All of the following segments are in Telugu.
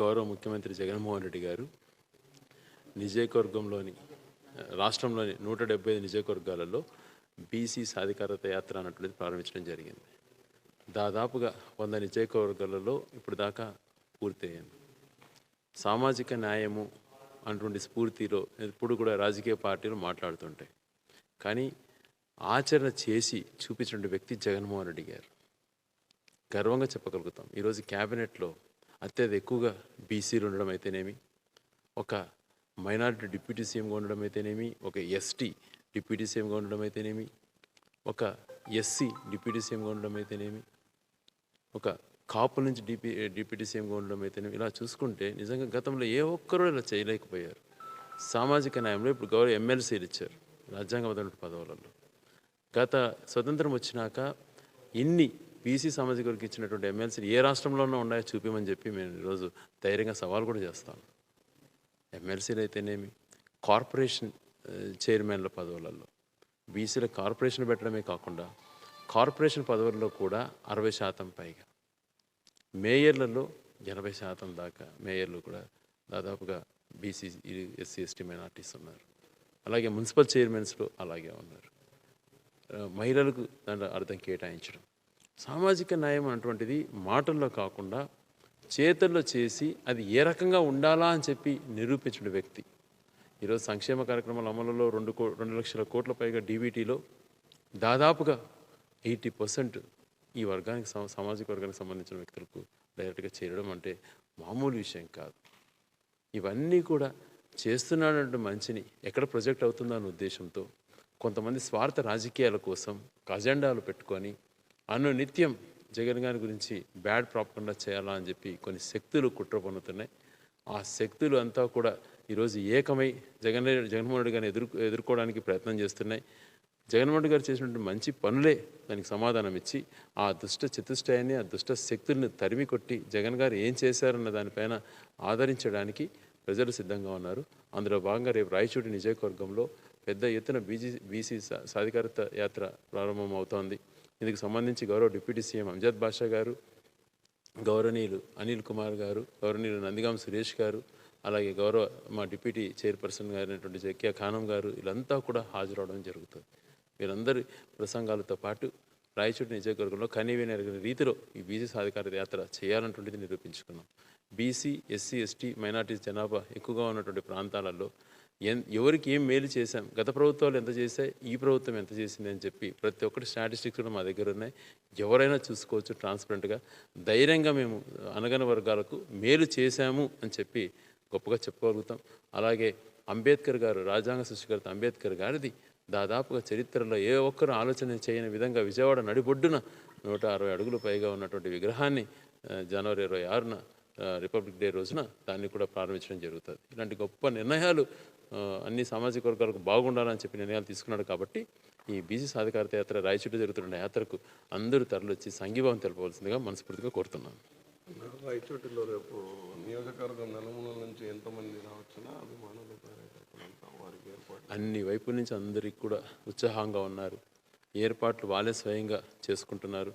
గౌరవ ముఖ్యమంత్రి జగన్మోహన్ రెడ్డి గారు నిజయకవర్గంలోని రాష్ట్రంలోని నూట డెబ్బై ఐదు నిజయకవర్గాలలో బీసీ సాధికారత యాత్ర అన్నటువంటిది ప్రారంభించడం జరిగింది. దాదాపుగా వంద నిజయకవర్గాలలో ఇప్పుడు దాకా పూర్తయ్యాను సామాజిక న్యాయము అటువంటి స్ఫూర్తిలో ఎప్పుడు కూడా రాజకీయ పార్టీలు మాట్లాడుతుంటాయి. కానీ ఆచరణ చేసి చూపించిన వ్యక్తి జగన్మోహన్ రెడ్డి గారు. గర్వంగా చెప్పగలుగుతాం. ఈరోజు క్యాబినెట్లో అత్యధిక ఎక్కువగా బీసీలు ఉండడం అయితేనేమి ఒక మైనారిటీ డిప్యూటీ సీఎంగా ఉండడం అయితేనేమి ఒక ఎస్టీ డిప్యూటీ సీఎంగా ఉండడం అయితేనేమి ఒక ఎస్సీ డిప్యూటీ సీఎంగా ఉండడం అయితేనేమి ఒక కాపు నుంచి డిపి డిప్యూటీ సీఎంగా ఉండడం అయితేనేమి ఇలా చూసుకుంటే నిజంగా గతంలో ఏ ఒక్కరూ ఇలా చేయలేకపోయారు. సామాజిక న్యాయంలో ఇప్పుడు గౌరవ ఎమ్మెల్సీలు ఇచ్చారు రాజ్యాంగబద్ధమైన పదవులలో. గత స్వతంత్రం వచ్చినాక ఇన్ని బీసీ సామాజిక వర్గం ఇచ్చినటువంటి ఎమ్మెల్సీలు ఏ రాష్ట్రంలోనూ ఉన్నాయో చూపించమని చెప్పి మేము ఈరోజు ధైర్యంగా సవాల్ కూడా చేస్తాం. ఎమ్మెల్సీలు అయితేనేమి? కార్పొరేషన్ చైర్మన్ల పదవులలో. బీసీల కార్పొరేషన్ పెట్టడమే కాకుండా కార్పొరేషన్ పదవుల్లో కూడా అరవై శాతం పైగా. మేయర్లలో ఎనభై శాతం దాకా మేయర్లు కూడా దాదాపుగా బీసీ ఎస్సీ ఎస్టీ మైనార్టీస్ ఉన్నారు. అలాగే మున్సిపల్ చైర్మన్స్లో అలాగే ఉన్నారు. మహిళలకు దాంట్లో అర్థం కేటాయించడం. సామాజిక న్యాయం అటువంటిది మాటల్లో కాకుండా చేతల్లో చేసి అది ఏ రకంగా ఉండాలా అని చెప్పి నిరూపించిన వ్యక్తి. ఈరోజు సంక్షేమ కార్యక్రమాల అమలులో రెండు కో రెండు లక్షల కోట్ల పైగా డీబీటీలో దాదాపుగా ఎయిటీ పర్సెంట్ ఈ వర్గానికి సామాజిక వర్గానికి సంబంధించిన వ్యక్తులకు డైరెక్ట్గా చేరడం అంటే మామూలు విషయం కాదు. ఇవన్నీ కూడా చేస్తున్నాడంటే మంచిని ఎక్కడ ప్రొజెక్ట్ అవుతుందో అనే ఉద్దేశంతో కొంతమంది స్వార్థ రాజకీయాల కోసం అజెండాలు పెట్టుకొని అను నిత్యం జగన్ గారి గురించి బ్యాడ్ ప్రాపకుండా చేయాలా అని చెప్పి కొన్ని శక్తులు కుట్ర పన్నుతున్నాయి ఆ శక్తులు అంతా కూడా ఈరోజు ఏకమై జగన్ జగన్మోహన్ రెడ్డి గారిని ఎదుర్కొ ఎదుర్కోవడానికి ప్రయత్నం చేస్తున్నాయి. జగన్మోహన్ రెడ్డి గారు చేసినటువంటి మంచి పనులే దానికి సమాధానం ఇచ్చి ఆ దుష్ట చతుష్టయాన్ని ఆ దుష్ట శక్తుల్ని తరిమి కొట్టి జగన్ గారు ఏం చేశారన్న దానిపైన ఆదరించడానికి ప్రజలు సిద్ధంగా ఉన్నారు. అందులో భాగంగా రేపు రాయచూటి నియోజకవర్గంలో పెద్ద ఎత్తున బీజీ బీసీ సాధికారత యాత్ర ప్రారంభం అవుతోంది ఇందుకు సంబంధించి గౌరవ డిప్యూటీ సీఎం అంజద్ బాషా గారు గౌరవనీయులు అనిల్ కుమార్ గారు గౌరవనీయులు నందిగాం సురేష్ గారు అలాగే గౌరవ మా డిప్యూటీ చైర్పర్సన్ గారైనటువంటి జక్యా ఖానం గారు వీళ్ళంతా కూడా హాజరవడం జరుగుతుంది. వీరందరి ప్రసంగాలతో పాటు రాయచూటి నియోజకవర్గంలో కనీవిని ఎరగని రీతిలో ఈ బీసీ సాధికార యాత్ర చేయాలన్నటువంటిది నిరూపించుకున్నాం. బీసీ ఎస్సీ ఎస్టీ మైనార్టీస్ జనాభా ఎక్కువగా ఉన్నటువంటి ప్రాంతాలలో ఎవరికి ఏం మేలు చేశాం? గత ప్రభుత్వాలు ఎంత చేశాయి? ఈ ప్రభుత్వం ఎంత చేసింది అని చెప్పి ప్రతి ఒక్కటి స్టాటిస్టిక్స్ కూడా మా దగ్గర ఉన్నాయి. ఎవరైనా చూసుకోవచ్చు ట్రాన్స్పరెంట్గా. ధైర్యంగా మేము అనగన వర్గాలకు మేలు చేశాము అని చెప్పి గొప్పగా చెప్పుకోగలుగుతాం అలాగే అంబేద్కర్ గారు రాజ్యాంగ సృష్టికర్త అంబేద్కర్ గారిది దాదాపుగా చరిత్రలో ఏ ఒక్కరు ఆలోచన చేయని విధంగా విజయవాడ నడిబొడ్డున నూట అరవై అడుగులు పైగా ఉన్నటువంటి విగ్రహాన్ని జనవరి ఇరవై ఆరున రిపబ్లిక్ డే రోజున దాన్ని కూడా ప్రారంభించడం జరుగుతుంది. ఇలాంటి గొప్ప నిర్ణయాలు అన్ని సామాజిక వర్గాలకు బాగుండాలని చెప్పి నిర్ణయాలు తీసుకున్నాడు కాబట్టి ఈ బీసీ సాధికారత యాత్ర రాయచూటి జరుగుతున్న యాత్రకు అందరూ తరలివచ్చి సంఘీభావం తెలపవలసిందిగా మనస్ఫూర్తిగా కోరుతున్నాను. రాయచోటిలో రేపు నియోజకవర్గం నలుమూలల నుంచి ఎంతమంది రావచ్చునా అభిమానులు వారికి ఏర్పాటు? అన్ని వైపుల నుంచి అందరికీ కూడా ఉత్సాహంగా ఉన్నారు. ఏర్పాట్లు వాళ్ళే స్వయంగా చేసుకుంటున్నారు.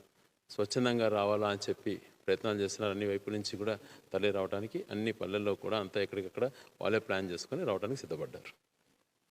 స్వచ్ఛందంగా రావాలా అని చెప్పి ప్రయత్నాలు చేస్తున్నారు. అన్ని వైపు నుంచి కూడా తరలి రావడానికి అన్ని పల్లెల్లో కూడా అంతా ఎక్కడికక్కడ వాళ్ళే ప్లాన్ చేసుకొని రావడానికి సిద్ధపడ్డారు.